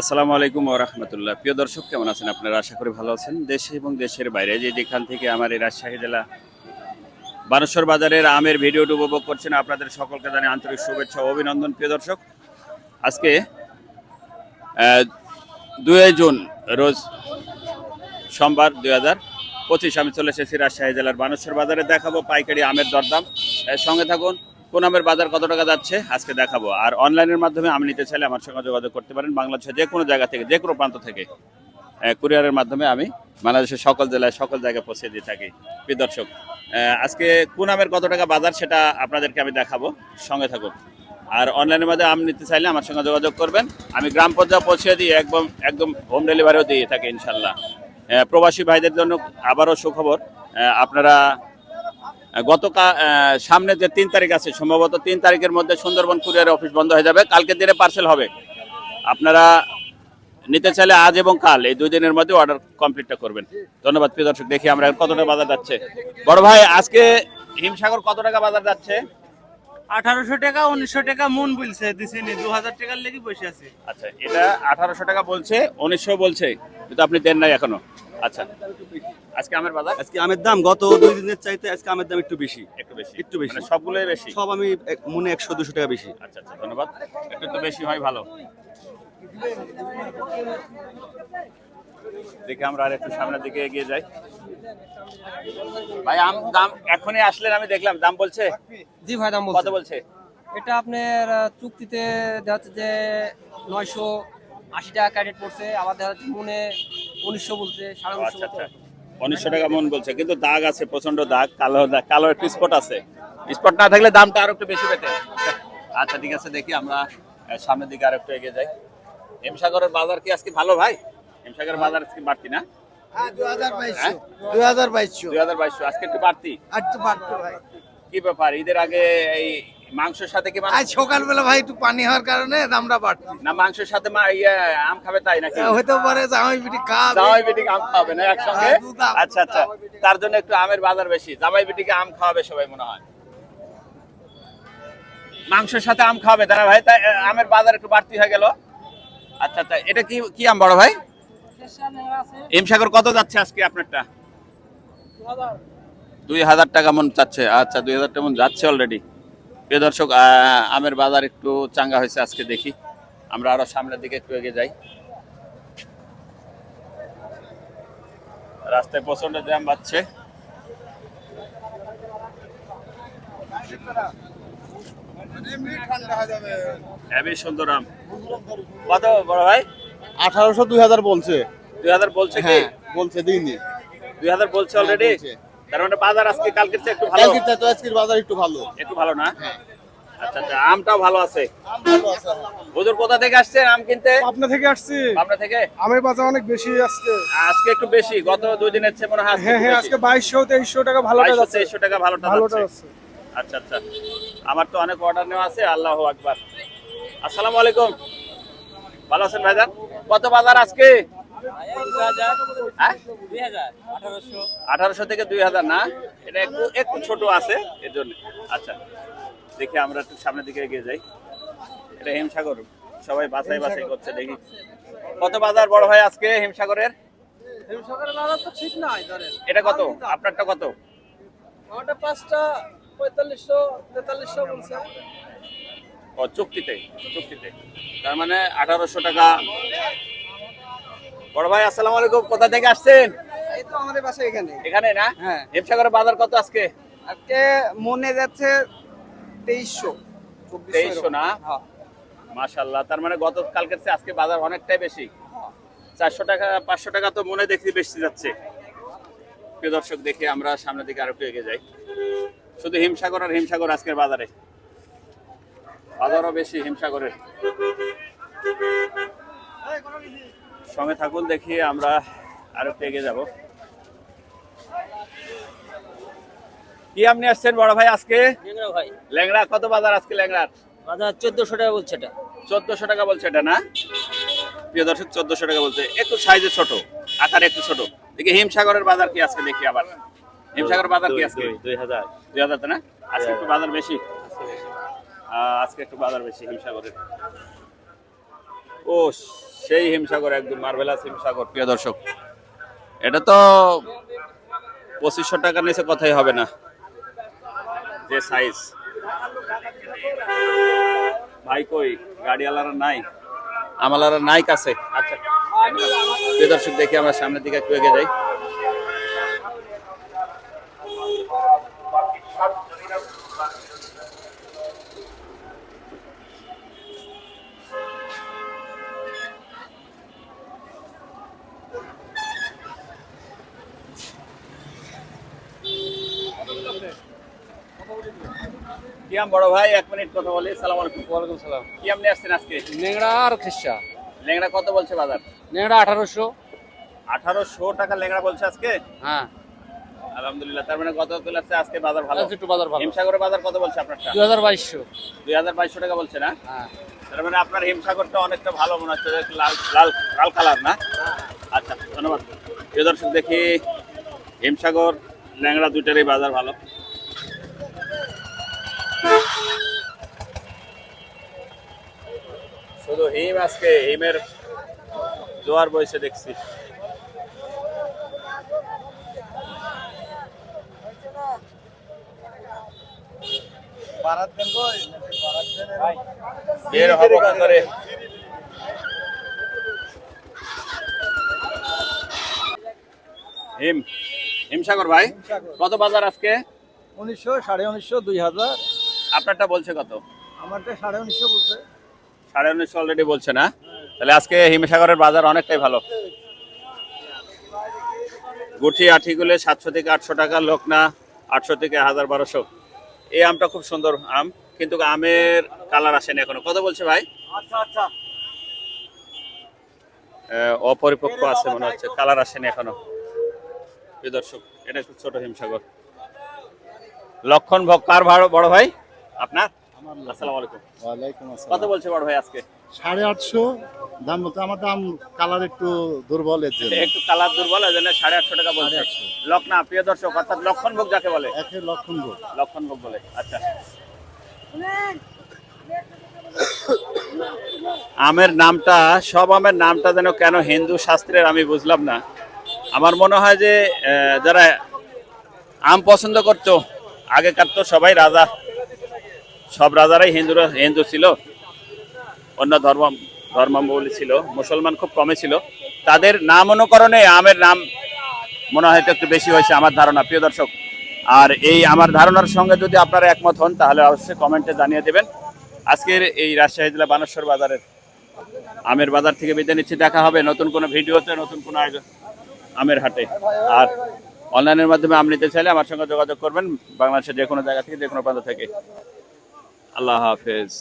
আসসালামু আলাইকুম রহমতুল্লাহ। প্রিয় দর্শক, কেমন আছেন আপনারা? আশা করি ভালো আছেন। দেশে এবং দেশের বাইরে যে যেখান থেকে আমার এই রাজশাহী জেলা বানেশ্বর বাজারের আমের ভিডিওটি উপভোগ করছেন, আপনাদের সকলকে জানি আন্তরিক শুভেচ্ছা ও অভিনন্দন। প্রিয় দর্শক, আজকে দুই জুন, রোজ সোমবার দুই হাজার পঁচিশ, আমি চলে এসেছি রাজশাহী জেলার বানেশ্বর বাজারে। দেখাবো পাইকারি আমের দরদাম। সঙ্গে থাকুন কোন বাজার কত টাকা যাচ্ছে? আজকে দেখাবো। আর অনলাইনের মাধ্যমে আমি নিতে চাইলে আমার সঙ্গে যোগাযোগ করতে পারেন বাংলাদেশের যে কোনো জায়গা থেকে, যে কোনো প্রান্ত থেকে। কুরিয়ারের মাধ্যমে আমি বাংলাদেশের সকল জেলায় সকল জায়গায় পৌঁছে দিয়ে থাকি। প্রিয় দর্শক আজকে কোন কত টাকা বাজার সেটা আপনাদেরকে আমি দেখাবো। সঙ্গে থাকুন। আর অনলাইনের মাধ্যমে আম নিতে চাইলে আমার সঙ্গে যোগাযোগ করবেন। আমি গ্রাম পর্যায়ে পৌঁছে দিই, একদম একদম হোম ডেলিভারিও দিয়ে থাকি, ইনশাল্লাহ। প্রবাসী ভাইদের জন্য আবারও সুখবর। আপনারা গতকাল সামনে যে তিন তারিখ আছে সম্ভবত তিন তারিখের মধ্যে সুন্দরবন কুরিয়ার অফিস বন্ধ হয়ে যাবে। কালকে দিনে পার্সেল হবে। আপনারা নিতে চাইলে আজ এবং কাল এই দুই দিনের মধ্যে অর্ডার কমপ্লিটটা করবেন। ধন্যবাদ প্রিয় দর্শক দেখি আমরা কত টাকা বাজার যাচ্ছে। বড় ভাই আজকে হিমসাগর কত টাকা বাজার যাচ্ছে? আঠারোশো টাকা উনিশশো টাকা মন বলছে দিছে নি দু হাজার টাকার লেগে বসে আছে। আচ্ছা এটা আঠারোশো টাকা বলছে উনিশশো বলছে কিন্তু আপনি দেন নাই এখনও। আচ্ছা। আজকে আমের বাজার? আজকে আমের দাম গত দুই দিনের চাইতে আজকে আমের দাম একটু বেশি। একটু বেশি। একটু বেশি। মানে সবগুলোই বেশি? সব আমি এক- মনে একশো দুশো টাকা বেশি। আচ্ছা আচ্ছা ধন্যবাদ। একটু তো বেশি হয় ভালো। দেখে আমরা আর একটু সামনের দিকে এগিয়ে যাই। ভাই আম দাম এখনই আসলেন আমি দেখলাম। দাম বলছে? জি ভাই দাম কত বলছে। বলছে? এটা আপনার চুক্তিতে দেখা যাচ্ছে যে নয়শো আশি টাকা ক্যারেট পড়ছে। আবার দেখা যাচ্ছে মনে উনিশশো বলছে সাড়ে উনিশশো আচ্ছা আচ্ছা। উনিশশো টাকা মন বলছে কিন্তু দাগ আছে প্রচণ্ড দাগ কালো দাগ কালো একটু স্পট আছে। স্পট না থাকলে দামটা আরও একটু বেশি পেতে। আচ্ছা ঠিক আছে দেখি আমরা সামনের দিকে আর একটু এগিয়ে যাই। হিমসাগরের বাজার কি আজকে ভালো ভাই? হিমসাগরের বাজার আজকে বাড়তি না? হ্যাঁ? আজকে একটু বাড়তি? কি ব্যাপার? ঈদের আগে এই মাংসের সাথে কি আজ সকালবেলা ভাই একটু পানি হওয়ার কারণে দামটা বাড়তি না মাংসের সাথে মা ইয়ে আম খাবে তাই নাকি? হতে পারে জামাই বিটি খাবে। জামাই বেটিকে আম খাওয়াবে না একসঙ্গে? হ্যাঁ। আচ্ছা আচ্ছা। তার জন্য একটু আমের বাজার বেশি। জামাই বেটিকে আম খাওয়াবে সবাই মনে হয়। মাংসের সাথে আম খাওয়াবে তারা ভাই? তাই আমের বাজার একটু বাড়তি হয়ে গেল। আচ্ছা আচ্ছা। এটা কি কি আম বড় ভাই? এমসাগর কত যাচ্ছে আজকে আপনারটা? দুই হাজার। টাকা মন চাচ্ছে। আচ্ছা দুই হাজার টাকা মন যাচ্ছে অলরেডি প্রিয় দর্শক আমের বাজার একটু চাঙ্গা হয়েছে আজকে দেখি। আমরা আরও সামনের দিকে একটু এগিয়ে যাই। রাস্তায় প্রচণ্ড জ্যাম বাড়ছে। হেবি সুন্দর আম। কত বড় ভাই? আঠারোশো দুই হাজার বলছে। দুই হাজার বলছে কি? হ্যাঁ বলছে দিইনি। দুই হাজার বলছে অলরেডি বলছে। তার মানে বাজার আজকে কালকের চেয়ে একটু ভালো? কালকের আজকের বাজার একটু ভালো। একটু ভালো না? আচ্ছা আচ্ছা আমটাও ভালো আছে? হুজুর কোথা থেকে আসছেন আম কিনতে? আপনা থেকে আসছি। থেকে? আমের বাজার অনেক বেশি আজকে। আজকে একটু বেশি গত দুই দিনের চেয়ে মনে হয় হ্যাঁ হ্যাঁ আজকে বাইশশো তেইশশো টাকা ভালোটা যাচ্ছে। টাকা ভালোটা যাচ্ছে। আচ্ছা আচ্ছা। আমার তো অনেক অর্ডার নেওয়া আছে আল্লাহ আকবার। আসসালামু আলাইকুম। ভালো আছেন ভাইজান? কত বাজার আজকে? হ্যাঁ আঠারোশো থেকে দুই হাজার না? এটা একটু একটু ছোট আছে এর জন্য আচ্ছা দেখি আমরা একটু সামনের দিকে এগিয়ে যাই। এটা হিমসাগর সবাই বাছাই বাছাই করছে দেখি। কত বাজার বড় ভাই আজকে হিমসাগরের? সকালের বাজার তো ঠিক নাই ধরেন। এটা কত? আপনারটা কত? আমারটা পাঁচটা পঁয়তাল্লিশশো তেতাল্লিশশো বলছে। ও চুক্তিতে চুক্তিতে। তার মানে আঠারোশো টাকা বড় ভাই আসসালামু আলাইকুম। কোথা থেকে আসছেন? এই তো আমাদের বাসা এখানে। এখানে না? হ্যাঁ। হিমসাগরের বাজার কত আজকে? আজকে মনে যাচ্ছে তেইশশো তেইশশো না? হ্যাঁ। মাশাল্লাহ তার মানে গত কালকের চেয়ে আজকে বাজার অনেকটাই বেশি। চারশো টাকা পাঁচশো টাকা তো মনে দেখতে বেশি যাচ্ছে। প্রিয় দর্শক দেখে আমরা সামনের দিকে আরও একটু এগিয়ে যাই। শুধু হিমসাগর আর হিমসাগর আজকের বাজারে। বাজারও বেশি হিমসাগরের। সঙ্গে থাকুন দেখি আমরা আরও একটু এগিয়ে যাব। কি আপনি আসছেন বড় ভাই আজকে? ভাই। ল্যাংড়া কত বাজার আজকে ল্যাংড়ার? বাজার চোদ্দশো টাকা বলছে এটা। চোদ্দশো টাকা বলছে এটা না? প্রিয় দর্শক চোদ্দশো টাকা বলছে। একটু সাইজে ছোট আকারে একটু ছোট। দেখি হিমসাগরের বাজার কি আজকে দেখি আবার। হিমসাগরের বাজার কি আজকে? দুই হাজার। দুই হাজার তো না? আজকে একটু বাজার বেশি। আহ, আজকে একটু বাজার বেশি হিমসাগরের। ও সেই হিমসাগর একদম মার্ভেলাস হিমসাগর। প্রিয় দর্শক এটা তো পঁচিশশো টাকার নিচে কথাই হবে না। যে সাইজ ভাই কই গাড়িওয়ালারা নাই? আমালারা নাই কাছে। আচ্ছা। প্রিয় দর্শক দেখি আমরা সামনের দিকে একটু এগিয়ে যাই। কিয়াম বড় ভাই? এক মিনিট কথা বলি। সালাম আলাইকুম। ওয়ালাইকুম সালাম। কিয়াম নিয়ে আসছেন আজকে? নেংড়া আর খ্রিস্টা লেংড়া কত বলছে বাজার? নেংড়া আঠারোশো। আঠারোশো টাকা লেংড়া বলছে আজকে? হ্যাঁ। আলহামদুলিল্লাহ তার মানে গত আজকে বাজার ভালো। একটু বাজার ভালো। হিমসাগরের বাজার কত বলছে আপনারটা? দুই হাজার বাইশশো। দুই হাজার বাইশশো টাকা বলছে না? হ্যাঁ। তার মানে আপনার হিমসাগরটা অনেকটা ভালো মনে হচ্ছে। লাল লাল লাল কালার না? আচ্ছা ধন্যবাদ। প্রিয় দর্শক দেখি হিমসাগর ল্যাংড়া দুইটারই বাজার ভালো। হিম আজকে হিমের জোয়ার বইছে দেখছি। বের হব বাজারে হিম হিমসাগর ভাই কত বাজার আজকে? উনিশশো সাড়ে উনিশশো দুই হাজার। আপনারটা বলছে কত? আমারটা সাড়ে উনিশশো বলছে। সাড়ে উনিশশো অলরেডি বলছে না? তাহলে আজকে হিমসাগরের বাজার অনেকটাই ভালো। গুঠি আঠিগুলো সাতশো থেকে আটশো টাকা লোকনা আটশো থেকে হাজার বারোশো। এই আমটা খুব সুন্দর আম কিন্তু আমের কালার আসেনি এখনও। কত বলছে ভাই? আচ্ছা আচ্ছা। অপরিপক্ক আছে মনে হচ্ছে কালার আসেনি এখনও। দর্শক এটা একটু ছোট হিমসাগর। লক্ষণ ভোগ কার ভাড় বড় ভাই? আপনার? আসসালামু আলাইকুম। ওয়ালাইকুম কত বলছে বড় ভাই আজকে? সাড়ে আটশো। দাম বলতে আমার দাম কালার একটু দুর্বল এর জন্য। একটু কালার দুর্বল ওই জন্য সাড়ে আটশো টাকা বলছে। লক্ষণা প্রিয় দর্শক অর্থাৎ লক্ষণ ভোগ যাকে বলে। একে লক্ষণ ভোগ লক্ষণ ভোগ বলে আচ্ছা। আমের নামটা সব আমের নামটা যেন কেন হিন্দু শাস্ত্রের আমি বুঝলাম না। আমার মনে হয় যে যারা আম পছন্দ করতো আগেকার তো সবাই রাজা। সব রাজারাই হিন্দুরা, হিন্দু ছিল, অন্য ধর্ম ধর্মাবলী ছিল, মুসলমান খুব কমে ছিল। তাদের নাম অনুকরণে আমের নাম মনে হয় একটু বেশি হয়েছে আমার ধারণা, প্রিয় দর্শক। আর এই আমার ধারণার সঙ্গে যদি আপনারা একমত হন, তাহলে অবশ্যই কমেন্টে জানিয়ে দেবেন। আজকের এই রাজশাহী জেলা বানেশ্বর বাজারের আমের বাজার থেকে বিদায় নিচ্ছি। দেখা হবে নতুন কোনো ভিডিওতে, নতুন কোনো আয়োজন আমের হাটে। আর অনলাইনের মাধ্যমে আম নিতে চাইলে আমার সঙ্গে যোগাযোগ করবেন বাংলাদেশের যে কোনো জায়গা থেকে, যে কোনো প্রান্ত থেকে। আল্লাহ হাফেজ